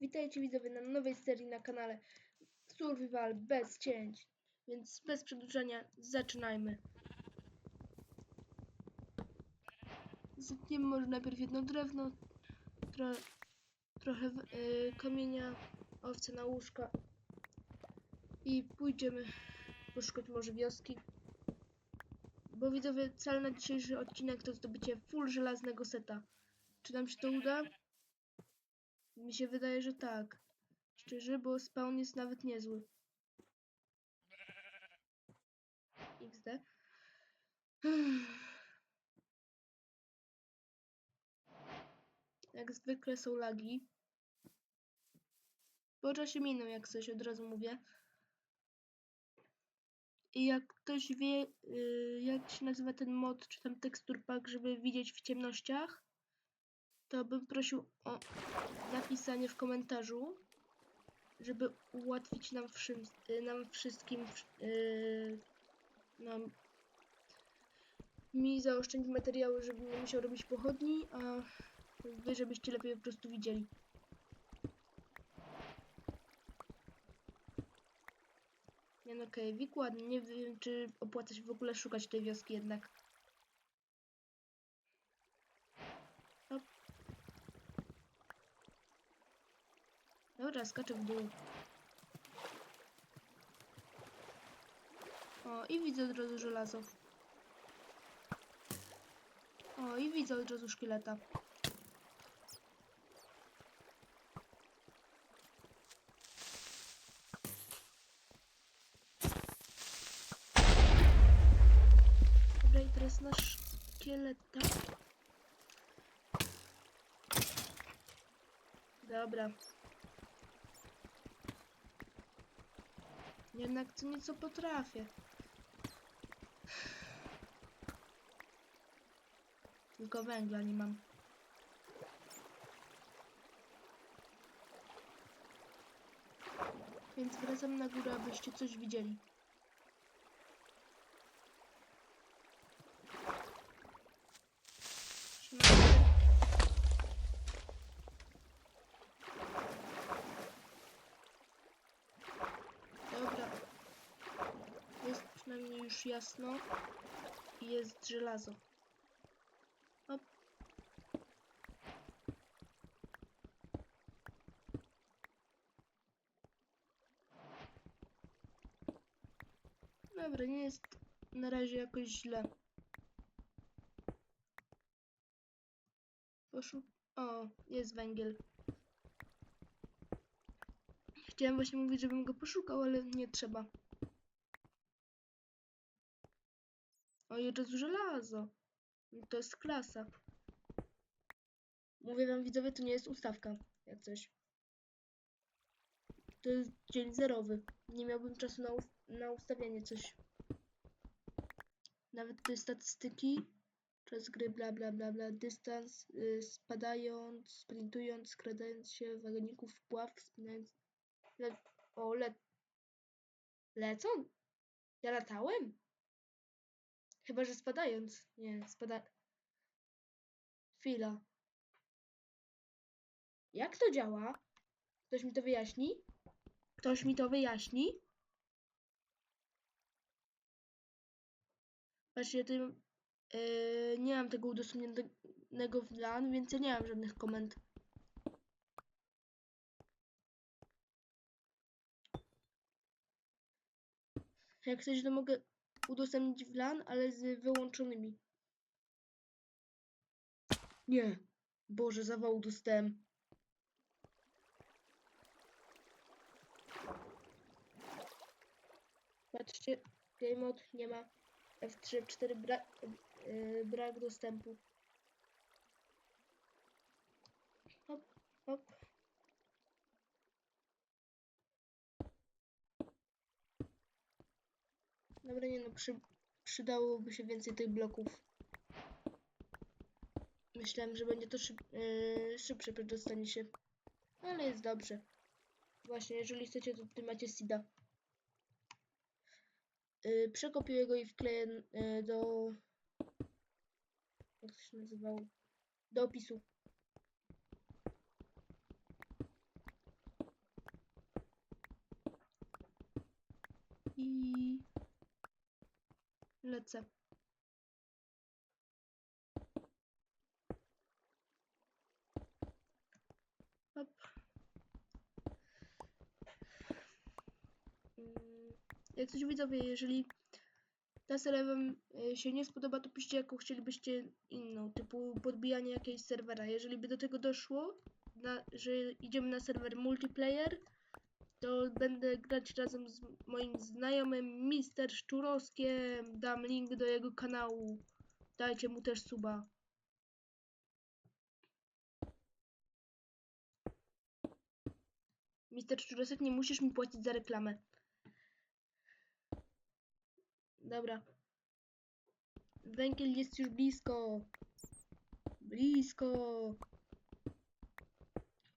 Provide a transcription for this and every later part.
Witajcie widzowie na nowej serii na kanale Survival bez cięć. Więc bez przedłużania zaczynajmy. Zetniemy może najpierw jedno drewno, tro, trochę w- y, kamienia, owce na łóżka i pójdziemy poszukać może wioski. Bo widzowie, cel na dzisiejszy odcinek to zdobycie full żelaznego seta. Czy nam się to uda? Mi się wydaje, że tak. Szczerze, bo spawn jest nawet niezły. XD. Jak zwykle są lagi. Po czasie miną, jak coś od razu mówię. I jak ktoś wie, yy, jak się nazywa ten mod, czy tam tekstur pack, żeby widzieć w ciemnościach, to bym prosił o napisanie w komentarzu, żeby ułatwić nam, wszym, y, nam wszystkim, yy, nam, mi zaoszczędzić materiały, żebym nie musiał robić pochodni, a wy żebyście lepiej po prostu widzieli. Nie no okej, okay. nie wiem czy opłaca się w ogóle szukać tej wioski jednak. Dobra, skaczę w dół. O, i widzę od razu żelazo. O, i widzę od razu szkieleta. Dobra, i teraz nasz szkieleta. Dobra. Jednak co nieco potrafię. Tylko węgla nie mam. Więc wracam na górę, abyście coś widzieli. Trzymajcie. Dobra. Jest przynajmniej już jasno. I jest żelazo. Hop. Dobra, nie jest na razie jakoś źle. Poszuk... O, jest węgiel. Chciałem właśnie mówić, żebym go poszukał, ale nie trzeba. O, razu żelazo. To jest klasa. Mówię wam widzowie, to nie jest ustawka, jak coś. To jest dzień zerowy. Nie miałbym czasu na, na ustawianie coś. Nawet te statystyki. Czas gry, bla bla bla bla. Dystans, y, spadając, sprintując, skradając się, wagoników, wpław, wspinając. Le o, le lecą? Ja latałem? Chyba, że spadając. Nie, spada... Chwila. Jak to działa? Ktoś mi to wyjaśni? Ktoś mi to wyjaśni? Ja tym, yy, nie mam tego udostępnionego w LAN, więc ja nie mam żadnych komend. Jak chcesz, to mogę udostępnić w LAN, ale z wyłączonymi. Nie. Boże, zawał dostałem. Patrzcie, game nie ma. F3, F4 bra yy, brak dostępu. Hop, hop. przy, przydałoby się więcej tych bloków. Myślałem, że będzie to szyb, yy, szybsze przedostanie się, ale jest dobrze. Właśnie, jeżeli chcecie, to tutaj macie Sida. Yy, e, go i wkleję yy, do... Jak to się nazywało? Do opisu. I lecę. Mm, Jak coś widzowie, jeżeli ta seria wam e, się nie spodoba, to piszcie jaką chcielibyście inną, typu podbijanie jakiegoś serwera. Jeżeli by do tego doszło, na, że idziemy na serwer multiplayer, to będę grać razem z moim znajomym Mister Szczurowskiem. Dam link do jego kanału. Dajcie mu też suba. Mister Szczurosek, nie musisz mi płacić za reklamę. Dobra. Węgiel jest już blisko. Blisko.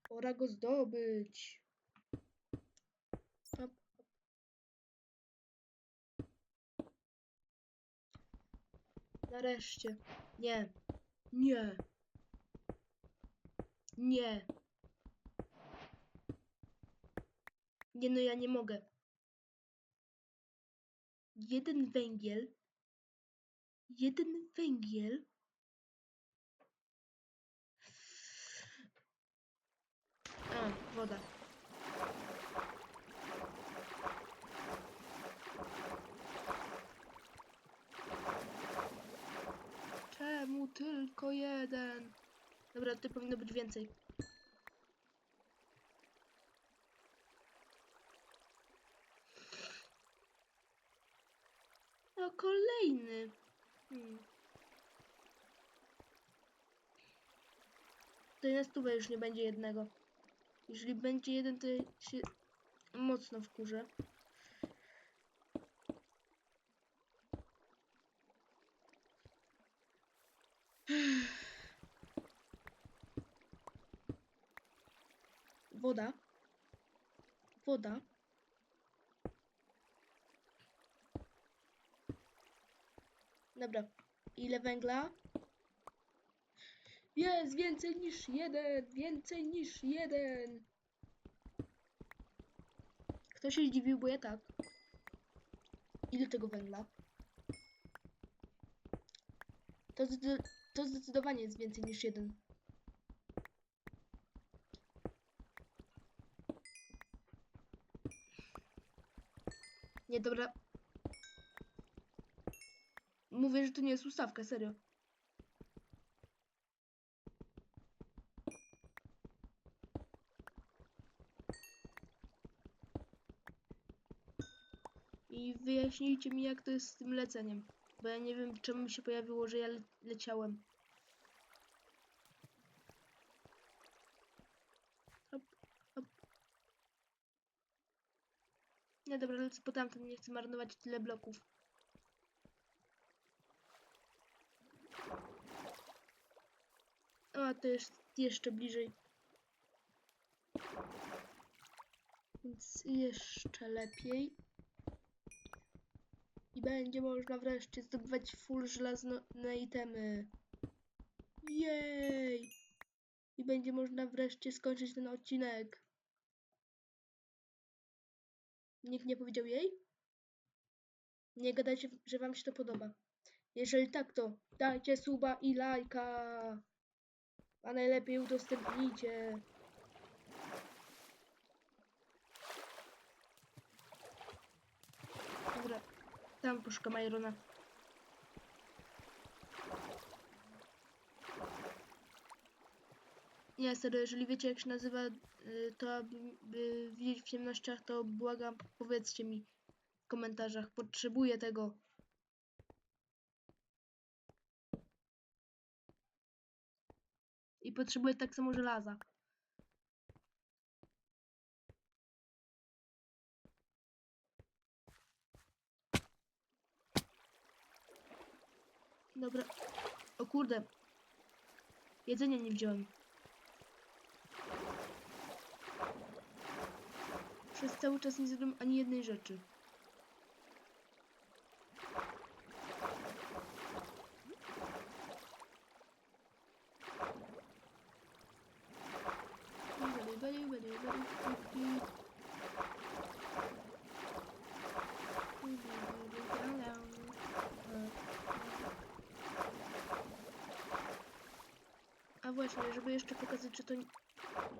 Pora go zdobyć. Hop, hop. Nareszcie. Nie. Nie. Nie. Nie no, ja nie mogę. Jeden węgiel. Jeden węgiel. A, woda. Czemu tylko jeden? Dobra, tutaj powinno być więcej. O, kolejny. Hmm. To na stówę już nie będzie jednego. Jeżeli będzie jeden, to się mocno wkurzę. Woda. Woda. Dobra. Ile węgla? Jest więcej niż jeden! Więcej niż jeden! Kto się zdziwił, bo ja tak. Ile tego węgla? To, to zdecydowanie jest więcej niż jeden. Nie, dobra. Mówię, że to nie jest ustawka, serio. I wyjaśnijcie mi, jak to jest z tym leceniem. Bo ja nie wiem, czemu mi się pojawiło, że ja le leciałem. Hop, hop. Nie, dobra, lecę po nie chcę marnować tyle bloków. A, to jest jeszcze bliżej. Więc jeszcze lepiej. I będzie można wreszcie zdobywać full żelazne itemy. Jej! I będzie można wreszcie skończyć ten odcinek. Nikt nie powiedział jej? Nie gadajcie, że wam się to podoba. Jeżeli tak, to dajcie suba i lajka. A najlepiej udostępnijcie. Dobra, tam poszukam Irona. Nie, serio, jeżeli wiecie jak się nazywa, to aby by widzieć w ciemnościach, to błagam, powiedzcie mi w komentarzach. Potrzebuję tego. I potrzebuję tak samo żelaza. Dobra. O kurde. Jedzenia nie wziąłem. Przez cały czas nie zrobiłem ani jednej rzeczy. A właśnie, żeby jeszcze pokazać, że to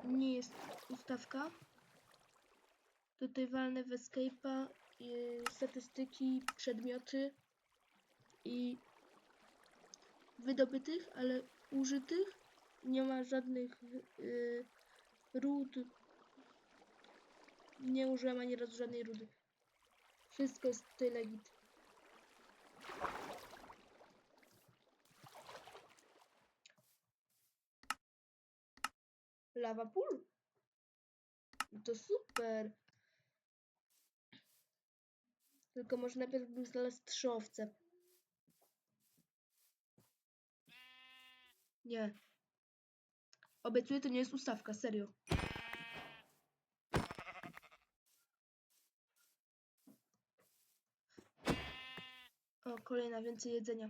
nie jest ustawka, Tutaj walnę w Escape'a statystyki, przedmioty i wydobytych, ale użytych. Nie ma żadnych y, ród. Nie użyłem ani razu żadnej rudy. Wszystko jest tutaj legit. Lava pool? To super. Tylko może najpierw bym znalazł trzy owce. Nie. Obiecuję, to nie jest ustawka, serio. O, kolejna, więcej jedzenia.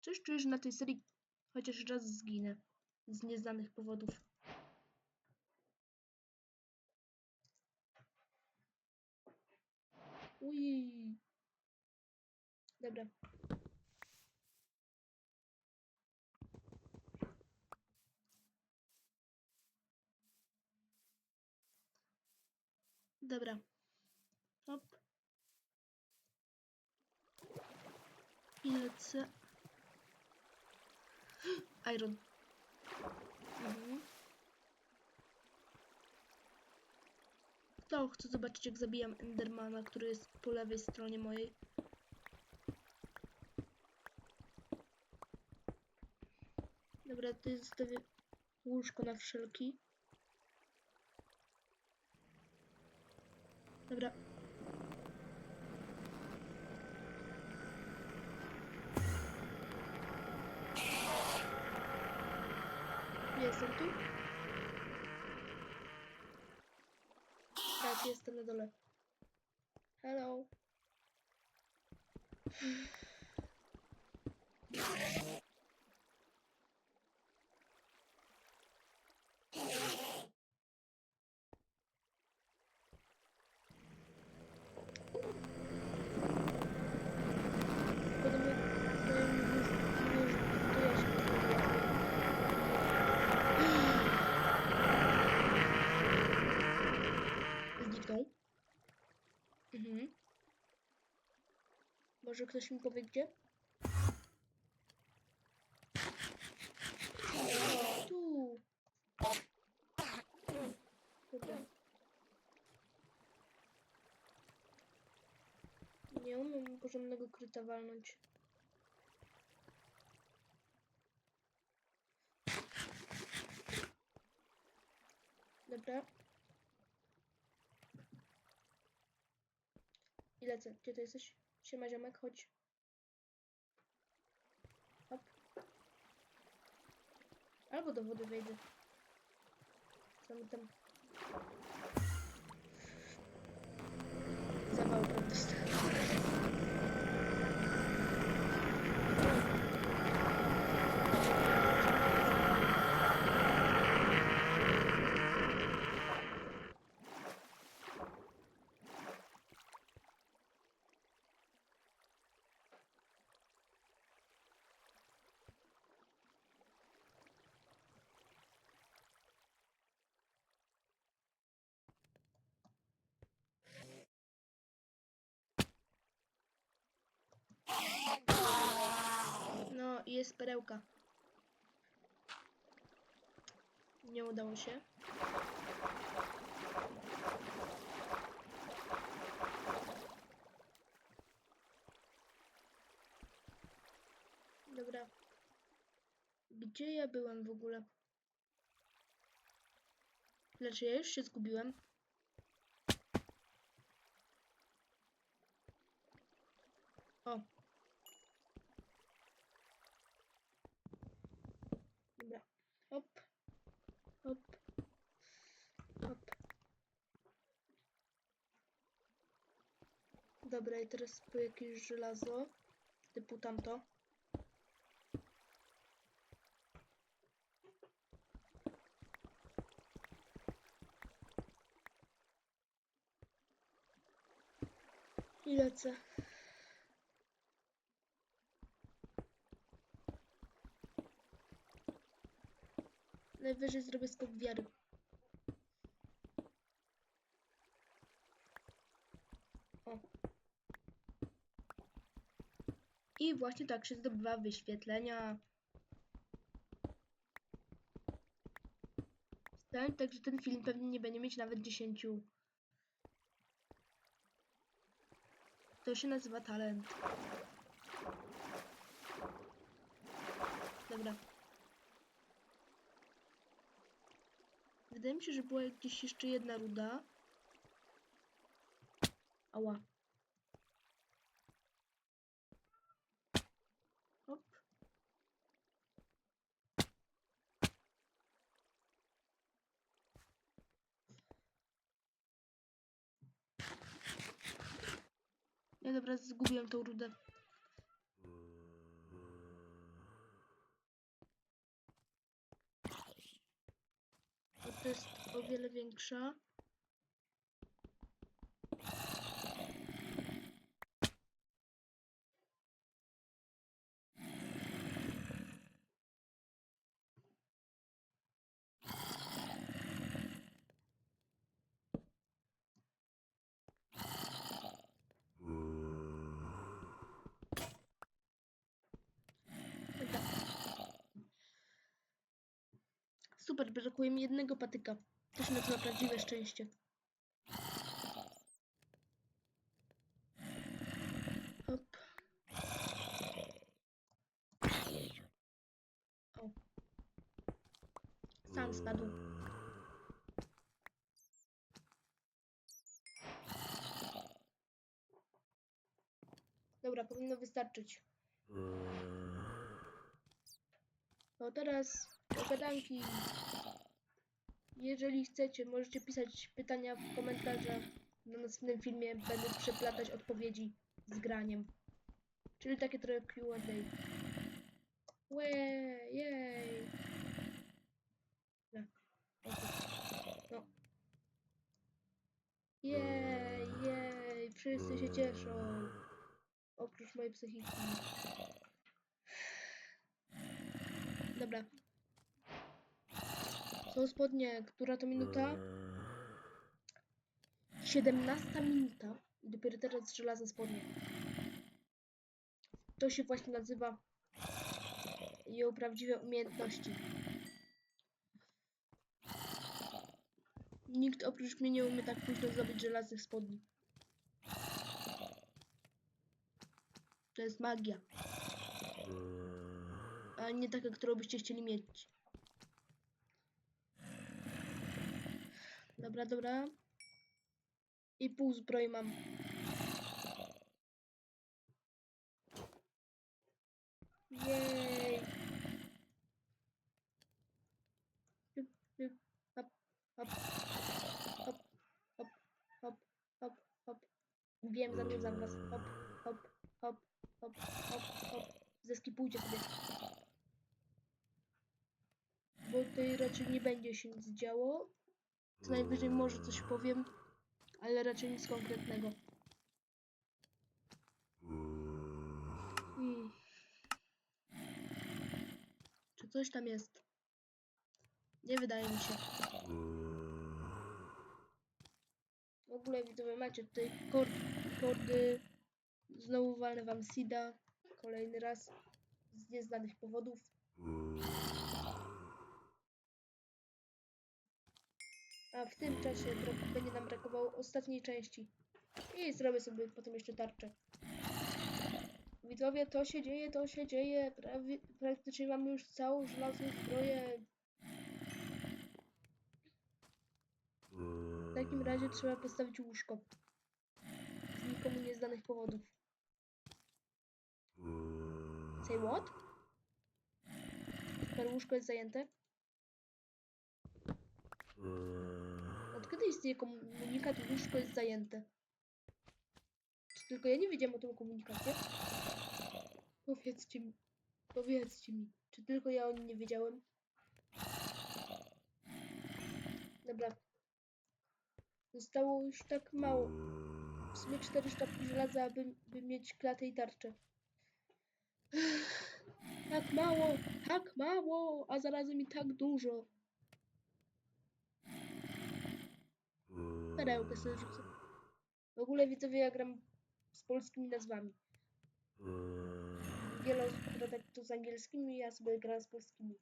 Coś czuję, że na tej serii chociaż raz zginę. Z nieznanych powodów. Uj. Dobra. Dobra. Hop. I lecę. Iron. Mhm. To chcę zobaczyć jak zabijam Endermana, który jest po lewej stronie mojej. Dobra, tutaj zostawię łóżko na wszelki. Dobra. Jestem tu? Tak, jestem na dole. Hello. Podobnie znajomy już mówił, że to ja się postawiłam. Zniknął. Mhm. Może ktoś mi powie gdzie? Tu. Dobra. Nie umiem porządnego kryta walnąć. Dobra. I lecę. Gdzie ty jesteś? Siema ziomek, chodź. Hop. Albo do wody wejdę. Co mi tam... No i jest perełka. Nie udało się. Dobra. Gdzie ja byłem w ogóle? Lecz ja już się zgubiłem. O. Dobra. Hop. Hop. Hop. I teraz po jakieś żelazo. Typu tamto. I lecę. Najwyżej zrobię skok wiary. O. I właśnie tak się zdobywa wyświetlenia. Tak, także ten film pewnie nie będzie mieć nawet 10. To się nazywa talent. Dobra. Wydaje mi się, że była gdzieś jeszcze jedna ruda. Ała. Hop. Ja dobra, zgubiłem tą rudę. To jest o wiele większa. Dobra. Super, brakuje mi jednego patyka. To się nazywa prawdziwe szczęście. Hop. O. Sam spadł. Dobra, powinno wystarczyć. No teraz pogadanki. Jeżeli chcecie, możecie pisać pytania w komentarzach. Na następnym filmie będę przeplatać odpowiedzi z graniem. Czyli takie trochę Q&A. Łe, jej. No. no. Jej, jej, wszyscy się cieszą. Oprócz mojej psychiki. Dobra. Są spodnie, która to minuta? 17 minuta. I dopiero teraz żelazne spodnie. To się właśnie nazywa ją prawdziwe umiejętności. Nikt oprócz mnie nie umie tak późno zrobić żelaznych spodni. To jest magia. A nie taka, którą byście chcieli mieć. Dobra, dobra. I pół zbroi mam. Jej. Hop, hop, hop, hop, hop, hop, hop. Wiem, zamierzam was. Hop, hop, hop, hop, hop, hop. Zeskipujcie sobie. Bo tutaj raczej nie będzie się nic działo. Co najwyżej może coś powiem, ale raczej nic konkretnego. Hmm. Czy coś tam jest? Nie wydaje mi się. W ogóle widzowie macie tutaj kord, kordy. Znowu walnę wam Sida. Kolejny raz. Z nieznanych powodów. A w tym czasie będzie nam brakowało ostatniej części. I zrobię sobie potem jeszcze tarczę. Widzowie, to się dzieje, to się dzieje. Prawie, praktycznie mamy już całą żelazną zbroję. W takim razie trzeba postawić łóżko. Z nikomu nieznanych powodów. Say what? Super, łóżko jest zajęte. Od kiedy istnieje komunikat, łóżko jest zajęte? Czy tylko ja nie wiedziałem o tym komunikacie? Powiedzcie mi. Powiedzcie mi. Czy tylko ja o nim nie wiedziałem? Dobra. Zostało już tak mało. w sumie cztery sztabki żelaza, aby, by mieć klatę i tarczę. Tak mało, tak mało, a zarazem i tak dużo. Perełkę sobie rzucę. W ogóle widzowie, ja gram z polskimi nazwami. Wiele osób gra tak to z angielskimi, ja sobie gram z polskimi.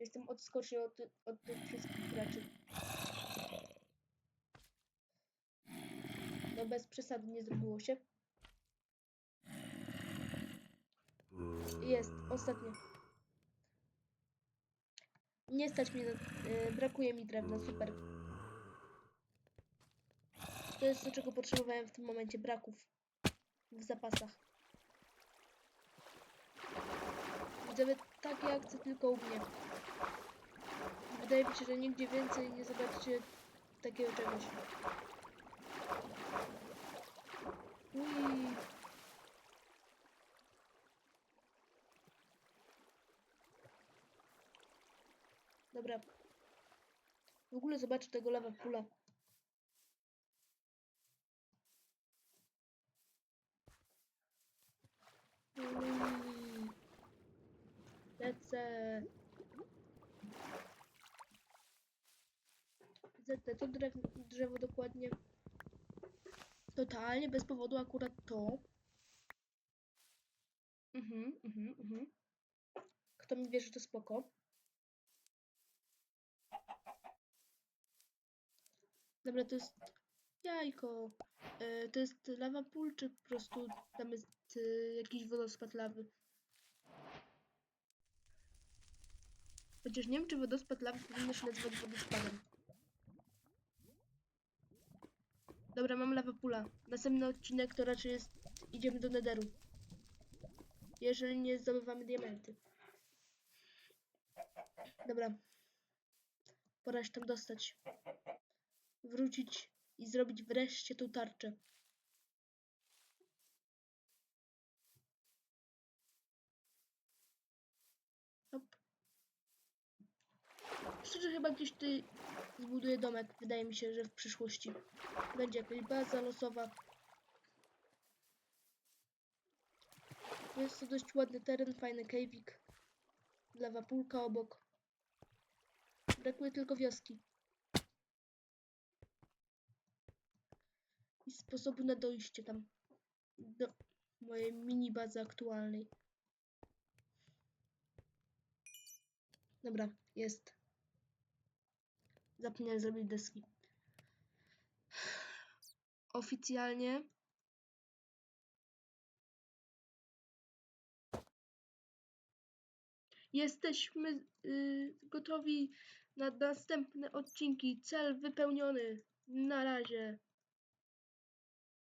Jestem odskoczny od, od tych wszystkich graczy. No bez przesady nie zrobiło się. Jest, ostatnie. Nie stać mnie na... e, brakuje mi drewna, super. To jest to, czego potrzebowałem w tym momencie, braków w zapasach. Widzowie, takie akcje tylko u mnie. Wydaje mi się, że nigdzie więcej nie zobaczycie takiego czegoś. Ui. Dobra. W ogóle zobaczę tego lawa pula. Ui. Lecę. Zetnę to drew drzewo dokładnie. Totalnie bez powodu akurat to. Mhm, mhm, mhm. Kto mi wierzy, to spoko. Dobra, to jest jajko. E, to jest lawa pól, czy po prostu tam jest e, jakiś wodospad lawy? Chociaż nie wiem, czy wodospad lawy powinno się nazywać wodospadem. Dobra, mam lawa pula. Następny odcinek to raczej jest idziemy do Netheru. Jeżeli nie zdobywamy diamenty. Dobra. Pora się tam dostać. Wrócić i zrobić wreszcie tą tarczę. Szczerze chyba gdzieś tutaj zbuduję domek. Wydaje mi się, że w przyszłości będzie jakaś baza losowa. Jest to dość ładny teren, fajny kejwik. Lawa pulka obok. Brakuje tylko wioski. I sposobu na dojście tam do mojej mini bazy aktualnej. Dobra, jest. Zapomniałem zrobić deski. Oficjalnie jesteśmy y, gotowi na następne odcinki. Cel wypełniony. Na razie.